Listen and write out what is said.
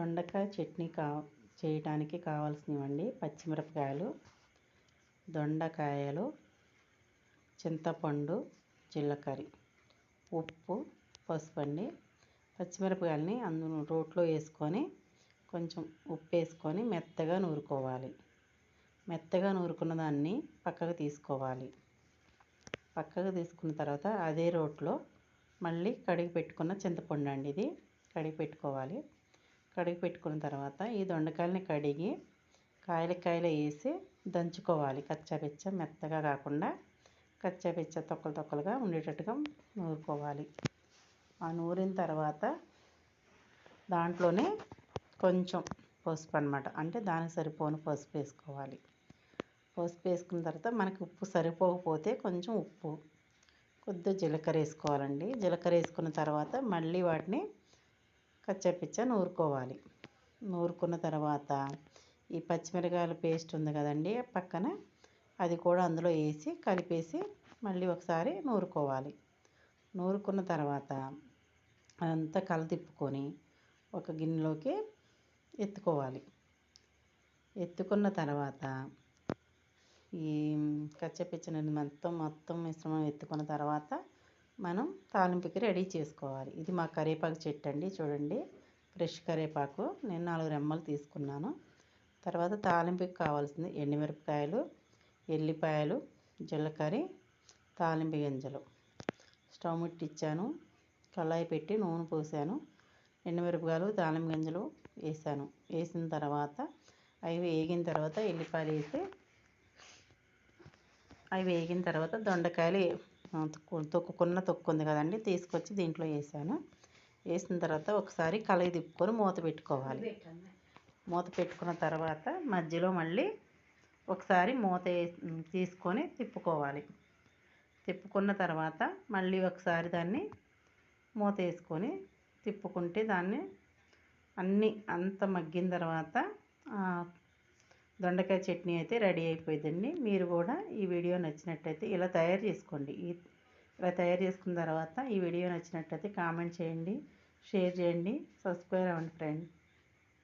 దొండకాయ చట్నీ కా చేయడానికి కావాల్సినవండి పచ్చిమిరపకాయలు దొండకాయలు చింతపండు జీలకర్ర ఉప్పు పసుపు అండి పచ్చిమిరపకాయలని అందులో రోట్లో వేసుకొని కొంచెం ఉప్పు వేసుకొని మెత్తగా నూరుకోవాలి. మెత్తగా నూరుకున్న దాన్ని పక్కకు తీసుకోవాలి. పక్కకు తీసుకున్న తర్వాత అదే రోట్లో మళ్ళీ కడిగి పెట్టుకున్న చింతపండు అండి ఇది. కడిగి పెట్టుకోవాలి. కడిగి పెట్టుకున్న తర్వాత ఈ దొండకాయలని కడిగి కాయలు కాయలు వేసి దంచుకోవాలి. కచ్చాపిచ్చ మెత్తగా కాకుండా కచ్చాపిచ్చ తొక్కలు తొక్కలుగా ఉండేటట్టుగా నూరుకోవాలి. ఆ నూరిన తర్వాత దాంట్లోనే కొంచెం పసుపు అనమాట అంటే దానికి సరిపోని పసుపు వేసుకోవాలి. పసుపు వేసుకున్న తర్వాత మనకి ఉప్పు సరిపోకపోతే కొంచెం ఉప్పు. కొద్దిగా జీలకర్ర వేసుకోవాలండి. జీలకర్ర వేసుకున్న తర్వాత మళ్ళీ వాటిని కచ్చపిచ్చ నూరుకోవాలి. నూరుకున్న తర్వాత ఈ పచ్చిమిరకాయల పేస్ట్ ఉంది కదండి పక్కన అది కూడా అందులో వేసి కలిపేసి మళ్ళీ ఒకసారి నూరుకోవాలి. నూరుకున్న తర్వాత అదంతా కల తిప్పుకొని ఒక గిన్నెలోకి ఎత్తుకోవాలి. ఎత్తుకున్న తర్వాత ఈ కచ్చపిచ్చని మొత్తం మొత్తం మిశ్రమం ఎత్తుకున్న తర్వాత మనం తాలింపుకి రెడీ చేసుకోవాలి. ఇది మా కరివేపాకు చెట్టు అండి చూడండి. ఫ్రెష్ కరివేపాకు నేను నాలుగు రెమ్మలు తీసుకున్నాను. తర్వాత తాలింపుకి కావాల్సింది ఎండుమిరపకాయలు ఎల్లిపాయలు జీలకర్ర తాలింపు గింజలు. స్టవ్ ముట్టించాను కళాయి పెట్టి నూనె పోసాను. ఎండుమిరపకాయలు తాలింపు గింజలు వేసాను. వేసిన తర్వాత అవి వేగిన తర్వాత ఎల్లిపాయలు వేసి అవి వేగిన తర్వాత దొండకాయలు తొక్కుకున్న తొక్కుంది కదండి తీసుకొచ్చి దీంట్లో వేసాను. వేసిన తర్వాత ఒకసారి కలయి తిప్పుకొని మూత పెట్టుకోవాలి. మూత పెట్టుకున్న తర్వాత మధ్యలో మళ్ళీ ఒకసారి మూత తీసుకొని తిప్పుకోవాలి. తిప్పుకున్న తర్వాత మళ్ళీ ఒకసారి దాన్ని మూత వేసుకొని తిప్పుకుంటే దాన్ని అన్నీ అంత మగ్గిన తర్వాత దొండకాయ చట్నీ అయితే రెడీ అయిపోయిందండి. మీరు కూడా ఈ వీడియో నచ్చినట్టయితే ఇలా తయారు చేసుకోండి. ఈ ఇలా తయారు చేసుకున్న తర్వాత ఈ వీడియో నచ్చినట్టయితే కామెంట్ చేయండి షేర్ చేయండి సబ్స్క్రైబ్ అవ్వండి ఫ్రెండ్